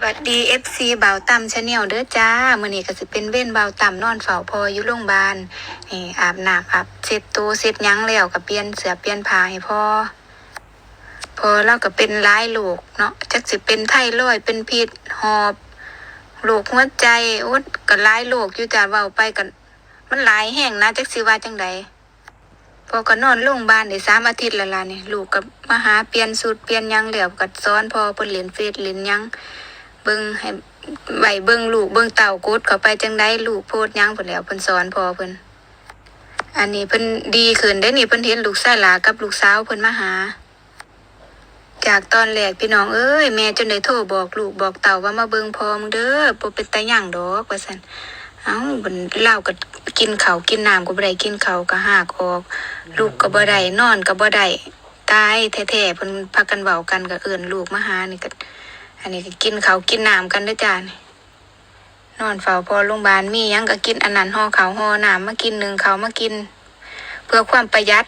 สวัสดี FC เบาต่ำชาแนลเด้อจ้ามื้อนี้ก็สิเป็นเว้นเบาต่ำนอนเฝ้าพออยู่โรงพยาบาลนี่อาบน้ำอาบเช็ดตัวเช็ดหยังแล้วก็เปลี่ยนเสื้อเปลี่ยนผ้าให้พ่อพอเราก็เป็นหลายโรคเนาะจักสิเป็นไทรอยด์เป็นพิษหอบโรคหัวใจโอ๊ยก็หลายโรคอยู่จ้าเว้าไปก็มันหลายแห่งนะจักสิว่าจังใดพอก็นอนโรงพยาบาลได้สามอาทิตย์ล้วล่ะนี่ลูกก็มาหาเปลี่ยนสูตรเปลี่ยนหยังแล้วก็สอนพ่อเพิ่นเล่นเฟซเล่นหยัง เบิ่งให้ไหวเบิ่งลูกเบิ่งเต่ากดเข้าไปจังได้ลูกโพดหยังเพิ่นแล้วเพิ่นสอนพอเพิ่นอันนี้เพิ่นดีขึ้นได้นี่เพิ่นเห็นลูกชายหลากับลูกสาวเพิ่นมาหา จากตอนแรกพี่น้องเอ้ยแม่จนได้โทรบอกลูกบอกเต่าว่ามาเบิ่งพอมึงเด้อบ่เป็นตาหยังดอกว่าซั่นเอ้าเพิ่นเล่าก็กินเขาวกินน้ำก็บ่ได้กินเขาวก็หากออกลูกก็บ่ได้นอนก็บ่ได้ตายแท้ๆเพิ่นพากันเว้ากันก็เอิ้นลูกมาหานี่ก็ อันนี้ก็กินเขากินน้ำกันด้วยจ้านี่นอนเฝ้าพอโรงพยาบาลมียังก็กินอันนั้นห่อเขาห่อน้ำมากินหนึ่งเขามากิน เพื่อความประหยัด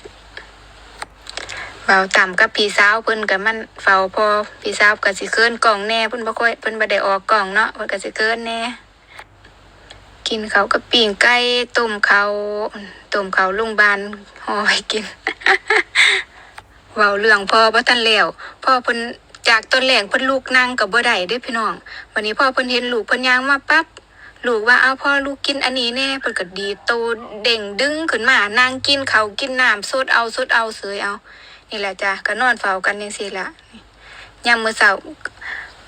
เบาต่ำกับพี่สาวเพิ่นกับมันเฝ้าพอพี่สาวก็สิเคินกล่องแน่เพิ่นบ่ค่อยเพิ่นบ่ได้ออกกล่องเนาะเพิ่นก็สิเคินแน่กินเขากับปิ้งไก่ต้มเขาต้มเขาวโรงพยาบาลห่อไว้กินเว้าเรื่องพ่อบ่ทันแล้วพ่อเพิ่น จากตอนแรกเพิ่นลูกนั่งก็บ่ได้เด้อพี่น้องวันนี้พ่อเพิ่นเห็นลูกเพิ่นย่างมาปั๊บลูกว่าเอาพ่อลูกกินอันนี้แน่เพิ่นก็ดีโตเด้งดึงขึ้นมานั่งกินเขากินน้ำสดเอาสดเอาเสยเอา นี่แหละจ้ะก็นอนเฝ้ากันจังซี่ละยามมื้อเช้า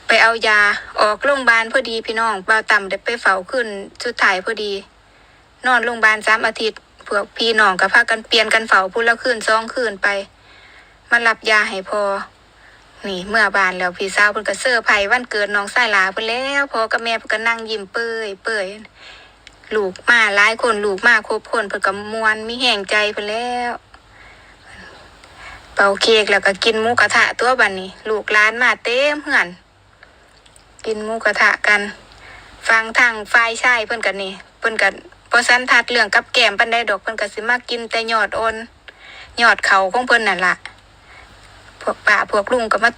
ไปเอายาออกโรงพยาบาลพอดีพี่น้องบ่าวต่ำได้ไปเฝ้าขึ้นสุดท้ายพอดี นอนโรงพยาบาลสามอาทิตย์พวกพี่น้องก็พากันเปลี่ยนกันเฝ้าพุ่นละคืนสองคืนไปมารับยาให้พอ นี่เมื่อบานแล้วพี่สาวเพิ่นก็เสื้อร์ไผ่วันเกิดน้องสายลาเพิ่นแล้วพอกับแม่เพิ่นก็นั่งยิ้มเปื่อยเปื่อยลูกมาหลายคนลูกมาครบคนเพิ่นก็มวนมีแห่งใจเพิ่นแล้ว เป่าเค้กแล้วก็กินหมูกระทะตัวบัดนนี้ ลูกหลานมาเต็มเฮือน กินหมูกระทะกัน ฟังทางฝ่ายชายเพิ่นกันนี่เพิ่นก็บ่สันทัดเรื่องกับแก้มปานใดดอกเพิ่นก็สิมากินแต่ยอดอ่อนยอดเขาของเพิ่นนั่นล่ะ พวกป่าพวกลุงก็มา